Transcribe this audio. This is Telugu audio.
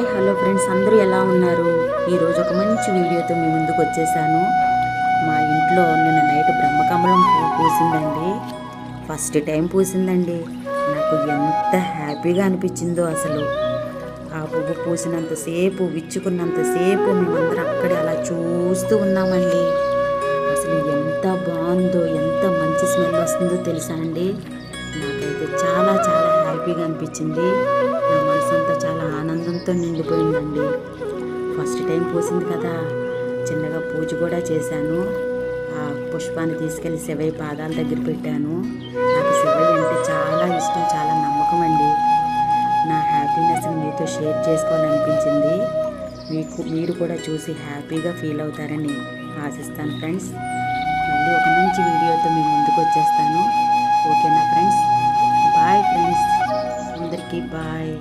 Hi hello friends. అందరూ ఎలా ఉన్నారు? ఈరోజు ఒక మంచి వీడియోతో మీ ముందుకు వచ్చేసాను. మా ఇంట్లో నిన్న నైట్ బ్రహ్మకమలం పువ్వు పూసిందండి. First time పూసిందండి. నాకు ఎంత హ్యాపీగా అనిపించిందో అసలు. ఆ పువ్వు పూసినంతసేపు విచ్చుకున్నంతసేపు మేమందరం అక్కడే అలా చూస్తూ ఉన్నామండి. అసలు ఎంత బాగుందో ఎంత మంచి స్మెల్ వస్తుందో తెలుసా అండి? నాకైతే చాలా చాలా హ్యాపీగా అనిపించింది. పూలతో నిండిపోయిందండి. ఫస్ట్ టైం పూసింది కదా. చిన్నగా పూజ కూడా చేశాను. ఆ పుష్పాన్ని తీసుకెళ్ళి శివయ్య పాదాల దగ్గర పెట్టాను. నాకు శివయ్య అంటే చాలా ఇష్టం చాలా నమ్మకం అండి. నా హ్యాపీనెస్ని మీతో షేర్ చేసుకోవాలనిపించింది మీకు మీరు కూడా చూసి హ్యాపీగా ఫీల్ అవుతారని ఆశిస్తాను ఫ్రెండ్స్. మళ్ళీ ఒక మంచి వీడియోతో మీ ముందుకు వచ్చేస్తాను. ఓకేనా ఫ్రెండ్స్? Bye friends. అందరికీ బాయ్.